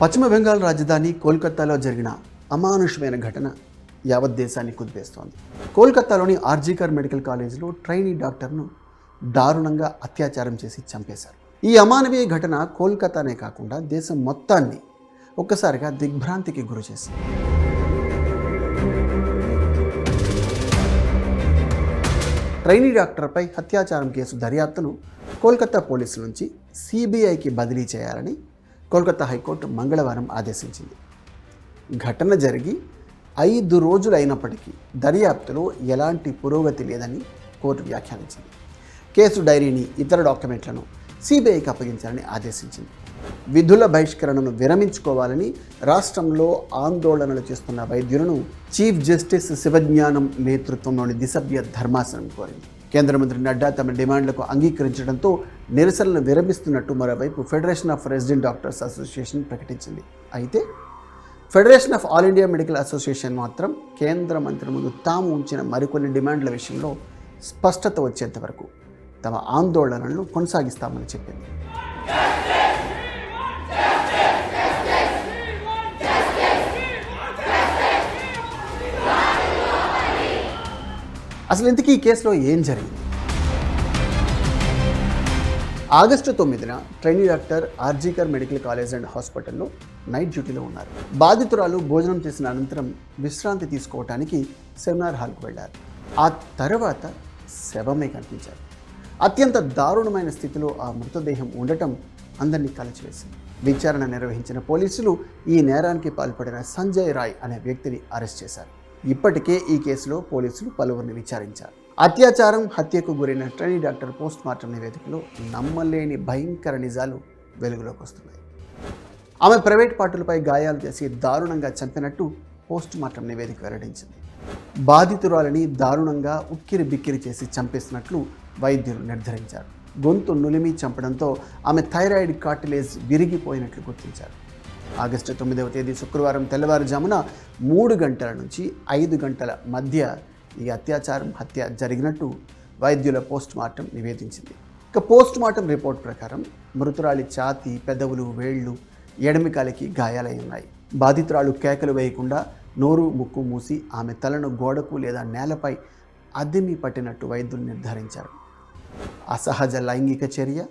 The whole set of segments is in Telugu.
పశ్చిమ బెంగాల్ రాజధాని కోల్కతాలో జరిగిన అమానుషమైన ఘటన యావత్ దేశాన్ని కుదిపేస్తోంది. కోల్కతాలోని ఆర్జీకర్ మెడికల్ కాలేజీలో ట్రైనీ డాక్టర్ను దారుణంగా అత్యాచారం చేసి చంపేశారు. ఈ అమానవీయ ఘటన కోల్కతానే కాకుండా దేశం మొత్తాన్ని ఒక్కసారిగా దిగ్భ్రాంతికి గురి చేసింది. ట్రైనీ డాక్టర్పై అత్యాచారం కేసు దర్యాప్తును కోల్కతా పోలీసుల నుంచి సిబిఐకి బదిలీ చేయాలని కోల్కతా హైకోర్టు మంగళవారం ఆదేశించింది. ఘటన జరిగి ఐదు రోజులు అయినప్పటికీ దర్యాప్తులో ఎలాంటి పురోగతి లేదని కోర్టు వ్యాఖ్యానించింది. కేసు డైరీని ఇతర డాక్యుమెంట్లను సిబిఐకి అప్పగించాలని ఆదేశించింది. విధుల బహిష్కరణను విరమించుకోవాలని రాష్ట్రంలో ఆందోళనలు చేస్తున్న వైద్యులను చీఫ్ జస్టిస్ శివజ్ఞానం నేతృత్వంలోని దిశభ్య ధర్మాసనం కోరింది. కేంద్ర మంత్రి నడ్డా తమ డిమాండ్లకు అంగీకరించడంతో నిరసనలు విరమిస్తున్నట్టు మరోవైపు federation of resident doctors association ప్రకటించింది. అయితే federation of all India medical association మాత్రం కేంద్ర మంత్రి ముందు తాము ఉంచిన మరికొన్ని డిమాండ్ల విషయంలో స్పష్టత వచ్చేంత వరకు తమ ఆందోళనలను కొనసాగిస్తామని చెప్పింది. అసలు ఇంతకీ ఈ కేసులో ఏం జరిగింది? ఆగస్టు తొమ్మిదిన trainee doctor RG Kar medical college and హాస్పిటల్లో నైట్ డ్యూటీలో ఉన్నారు. బాధితురాలు భోజనం చేసిన అనంతరం విశ్రాంతి తీసుకోవటానికి సెమినార్ హాల్కు వెళ్ళారు. ఆ తర్వాత శవమే కనిపించారు. అత్యంత దారుణమైన స్థితిలో ఆ మృతదేహం ఉండటం అందరినీ కలిచివేసింది. విచారణ నిర్వహించిన పోలీసులు ఈ నేరానికి పాల్పడిన సంజయ్ రాయ్ అనే వ్యక్తిని అరెస్ట్ చేశారు. ఇప్పటికే ఈ కేసులో పోలీసులు పలువురిని విచారించారు. అత్యాచారం హత్యకు గురైన ట్రైనీ డాక్టర్ పోస్ట్ మార్టం నివేదికలో నమ్మలేని భయంకర నిజాలు వెలుగులోకి వస్తున్నాయి. ఆమె ప్రైవేట్ పార్టులపై గాయాలు చేసి దారుణంగా చంపినట్టు పోస్ట్ మార్టం నివేదిక వెల్లడించింది. బాధితురాలని దారుణంగా ఉక్కిరి బిక్కిరి చేసి చంపేసినట్లు వైద్యులు నిర్ధారించారు. గొంతు నులిమి చంపడంతో ఆమె థైరాయిడ్ కార్టిలేజ్ విరిగిపోయినట్లు గుర్తించారు. ఆగస్టు తొమ్మిదవ తేదీ శుక్రవారం తెల్లవారుజామున మూడు గంటల నుంచి ఐదు గంటల మధ్య ఈ అత్యాచారం హత్య జరిగినట్టు వైద్యుల పోస్ట్ మార్టం నివేదించింది. ఇక పోస్ట్ మార్టం రిపోర్ట్ ప్రకారం మృతురాలి ఛాతి పెదవులు వేళ్ళు ఎడమికాలకి గాయాలై ఉన్నాయి. బాధితురాలు కేకలు వేయకుండా నోరు ముక్కు మూసి ఆమె తలను గోడకు లేదా నేలపై అద్దెమి పట్టినట్టు వైద్యులు నిర్ధారించారు. అసహజ లైంగిక చర్య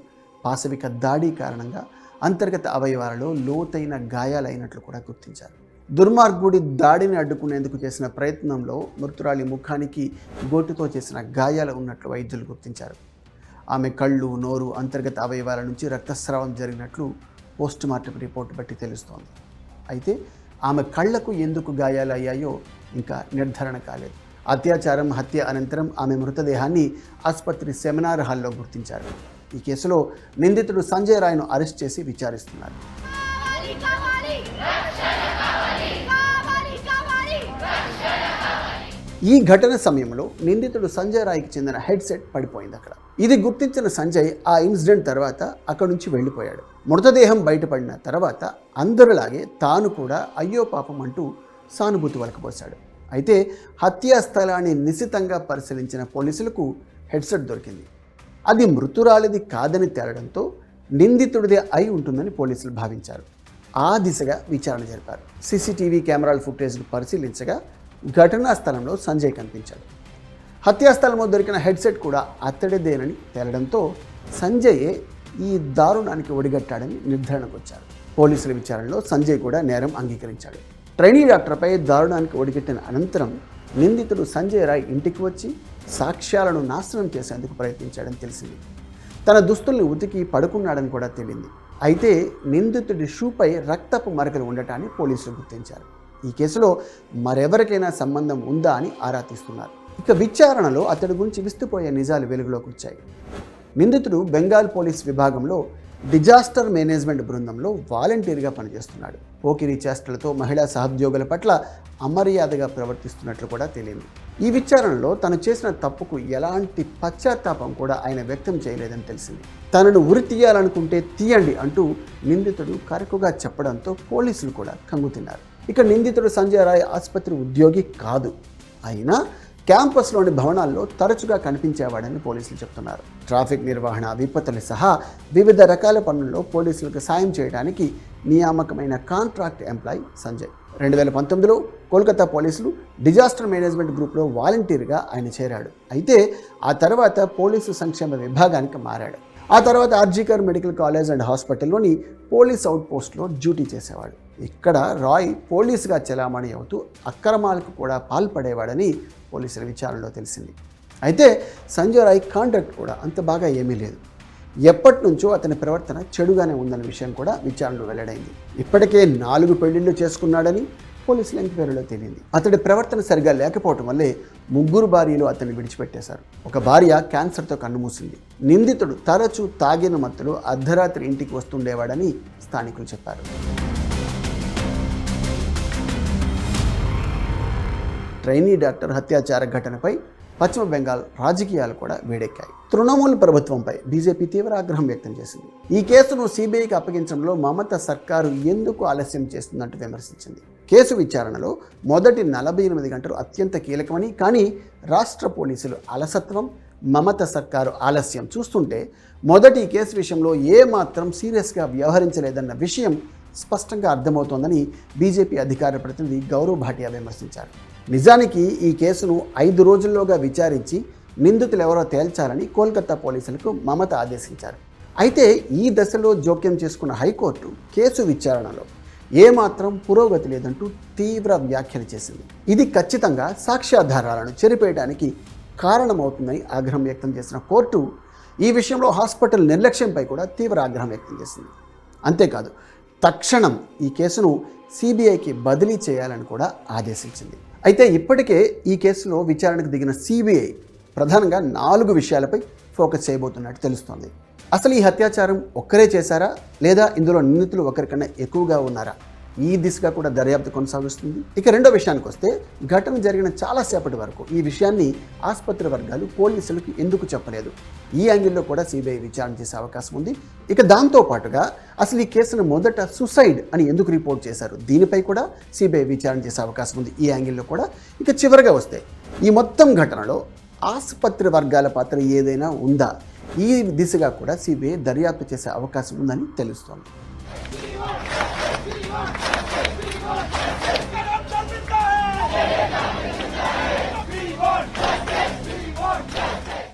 పాశవిక దాడి కారణంగా అంతర్గత అవయవాలలో లోతైన గాయాలైనట్లు కూడా గుర్తించారు. దుర్మార్గుడి దాడిని అడ్డుకునేందుకు చేసిన ప్రయత్నంలో మృతురాలి ముఖానికి గోటుతో చేసిన గాయాలు ఉన్నట్లు వైద్యులు గుర్తించారు. ఆమె కళ్ళు నోరు అంతర్గత అవయవాల నుంచి రక్తస్రావం జరిగినట్లు పోస్ట్ మార్టం బట్టి తెలుస్తోంది. అయితే ఆమె కళ్ళకు ఎందుకు గాయాలయ్యాయో ఇంకా నిర్ధారణ కాలేదు. అత్యాచారం హత్య అనంతరం ఆమె మృతదేహాన్ని ఆసుపత్రి సెమినార్ హాల్లో గుర్తించారు. ఈ కేసులో నిందితుడు సంజయ్ రాయ్ను అరెస్ట్ చేసి విచారిస్తున్నారు. ఈ ఘటన సమయంలో నిందితుడు సంజయ్ రాయ్కి చెందిన హెడ్సెట్ పడిపోయింది అక్కడ. ఇది గుర్తించిన సంజయ్ ఆ ఇన్సిడెంట్ తర్వాత అక్కడి నుంచి వెళ్ళిపోయాడు. మృతదేహం బయటపడిన తర్వాత అందరిలాగే తాను కూడా అయ్యో పాపం అంటూ సానుభూతి వలకపోశాడు అయితే హత్యా స్థలాన్ని నిశితంగా పరిశీలించిన పోలీసులకు హెడ్సెట్ దొరికింది. అది మృతురాలిది కాదని తేలడంతో నిందితుడిదే అయి ఉంటుందని పోలీసులు భావించారు. ఆ దిశగా విచారణ జరిపారు. సీసీటీవీ కెమెరాల ఫుటేజ్ను పరిశీలించగా ఘటనా స్థలంలో సంజయ్ కనిపించాడు. హత్యా స్థలంలో దొరికిన హెడ్సెట్ కూడా అతడిదేనని తేలడంతో సంజయే ఈ దారుణానికి ఒడిగట్టాడని నిర్ధారణకు వచ్చారు పోలీసుల విచారణలో సంజయ్ కూడా నేరం అంగీకరించాడు. ట్రైనీ డాక్టర్పై దారుణానికి ఒడిగట్టిన అనంతరం నిందితుడు సంజయ్ రాయ్ ఇంటికి వచ్చి సాక్ష్యాలను నాశనం చేసేందుకు ప్రయత్నించాడని తెలిసింది. తన దుస్తుల్ని ఉతికి పడుకున్నాడని కూడా తేలింది. అయితే నిందితుడి షూపై రక్తపు మరకలు ఉండటాన్ని పోలీసులు గుర్తించారు. ఈ కేసులో మరెవరికైనా సంబంధం ఉందా అని ఆరా తీస్తున్నారు. ఇక విచారణలో అతడి గురించి విస్తుపోయే నిజాలు వెలుగులోకి వచ్చాయి. నిందితుడు బెంగాల్ పోలీస్ విభాగంలో డిజాస్టర్ మేనేజ్మెంట్ బృందంలో వాలంటీర్గా పనిచేస్తున్నాడు. పోకిరీ చేష్టలతో మహిళా సహోద్యోగుల పట్ల అమర్యాదగా ప్రవర్తిస్తున్నట్లు కూడా తెలియంది ఈ విచారణలో తను చేసిన తప్పుకు ఎలాంటి పశ్చాత్తాపం కూడా ఆయన వ్యక్తం చేయలేదని తెలిసింది. తనను ఉరి తీయాలనుకుంటే తీయండి అంటూ నిందితుడు కరకుగా చెప్పడంతో పోలీసులు కూడా కంగుతిన్నారు. ఇక నిందితుడు సంజయ్ రాయ్ ఆసుపత్రి ఉద్యోగి కాదు. అయినా క్యాంపస్లోని భవనాల్లో తరచుగా కనిపించేవాడని పోలీసులు చెప్తున్నారు. ట్రాఫిక్ నిర్వహణ విపత్తులు సహా వివిధ రకాల పనుల్లో పోలీసులకు సాయం చేయడానికి నియామకమైన కాంట్రాక్ట్ ఎంప్లాయ్ సంజయ్. రెండు వేల పంతొమ్మిదిలో కోల్కతా పోలీసులు డిజాస్టర్ మేనేజ్మెంట్ గ్రూప్లో వాలంటీర్గా ఆయన చేరాడు. అయితే ఆ తర్వాత పోలీసు సంక్షేమ విభాగానికి మారాడు. ఆ తర్వాత ఆర్జీకర్ మెడికల్ కాలేజ్ అండ్ హాస్పిటల్లోని పోలీస్ అవుట్పోస్ట్లో డ్యూటీ చేసేవాడు. ఇక్కడ రాయ్ పోలీసుగా చెలామణి అవుతూ అక్రమాలకు కూడా పాల్పడేవాడని పోలీసుల విచారణలో తెలిసింది. అయితే సంజయ్ రాయ్ కాంట్రాక్ట్ కూడా అంత బాగా ఏమీ లేదు. ఎప్పటి నుంచో అతని ప్రవర్తన చెడుగానే ఉందన్న విషయం కూడా విచారణలో వెల్లడైంది. ఇప్పటికే నాలుగు పెళ్ళిళ్ళు చేసుకున్నాడని పోలీసుల ఎంక్వైరీలో తేలింది. అతడి ప్రవర్తన సరిగా లేకపోవటం వల్లే ముగ్గురు భార్యలు అతన్ని విడిచిపెట్టేశారు. ఒక భార్య క్యాన్సర్తో కన్నుమూసింది నిందితుడు తరచూ తాగిన మత్తులో అర్ధరాత్రి ఇంటికి వస్తుండేవాడని స్థానికులు చెప్పారు. ట్రైనీ డాక్టర్ హత్యాచార ఘటనపై పశ్చిమ బెంగాల్ రాజకీయాలు కూడా వేడెక్కాయి. తృణమూల్ ప్రభుత్వంపై బీజేపీ తీవ్ర ఆగ్రహం వ్యక్తం చేసింది. ఈ కేసును సిబిఐకి అప్పగించడంలో మమత సర్కారు ఎందుకు ఆలస్యం చేస్తుందంటూ విమర్శించింది. కేసు విచారణలో మొదటి నలభై ఎనిమిది గంటలు అత్యంత కీలకమని కానీ రాష్ట్ర పోలీసులు అలసత్వం మమత సర్కారు ఆలస్యం చూస్తుంటే మొదటి కేసు విషయంలో ఏ మాత్రం సీరియస్గా వ్యవహరించలేదన్న విషయం స్పష్టంగా అర్థమవుతోందని బీజేపీ అధికార ప్రతినిధి గౌరవ్ భాటియా విమర్శించారు. నిజానికి ఈ కేసును ఐదు రోజుల్లోగా విచారించి నిందితులు ఎవరో తేల్చాలని కోల్కతా పోలీసులకు మమత ఆదేశించారు. అయితే ఈ దశలో జోక్యం చేసుకున్న హైకోర్టు కేసు విచారణలో ఏమాత్రం పురోగతి లేదంటూ తీవ్ర వ్యాఖ్యలు చేసింది. ఇది ఖచ్చితంగా సాక్ష్యాధారాలను చెరిపేయడానికి కారణమవుతుందని ఆగ్రహం వ్యక్తం చేసిన కోర్టు ఈ విషయంలో హాస్పిటల్ నిర్లక్ష్యంపై కూడా తీవ్ర ఆగ్రహం వ్యక్తం చేసింది. అంతేకాదు తక్షణం ఈ కేసును సిబిఐకి బదిలీ చేయాలని కూడా ఆదేశించింది. అయితే ఇప్పటికే ఈ కేసులో విచారణకు దిగిన సిబిఐ ప్రధానంగా నాలుగు విషయాలపై ఫోకస్ చేయబోతున్నట్టు తెలుస్తోంది. అసలు ఈ అత్యాచారం ఒక్కరే చేశారా? లేదా ఇందులో నిందితులు ఒకరికన్నా ఎక్కువగా ఉన్నారా? ఈ దిశగా కూడా దర్యాప్తు కొనసాగిస్తుంది. ఇక రెండో విషయానికి వస్తే ఘటన జరిగిన చాలాసేపటి వరకు ఈ విషయాన్ని ఆసుపత్రి వర్గాలు పోలీసులకు ఎందుకు చెప్పలేదు? ఈ యాంగిల్లో కూడా సిబిఐ విచారణ చేసే అవకాశం ఉంది. ఇక దాంతో పాటుగా అసలు ఈ కేసును మొదట సుసైడ్ అని ఎందుకు రిపోర్ట్ చేశారు? దీనిపై కూడా సిబిఐ విచారణ చేసే అవకాశం ఉంది ఈ యాంగిల్లో కూడా. ఇక చివరిగా వస్తే ఈ మొత్తం ఘటనలో ఆసుపత్రి వర్గాల పాత్ర ఏదైనా ఉందా? ఈ దిశగా కూడా సిబిఐ దర్యాప్తు చేసే అవకాశం ఉందని తెలుస్తోంది.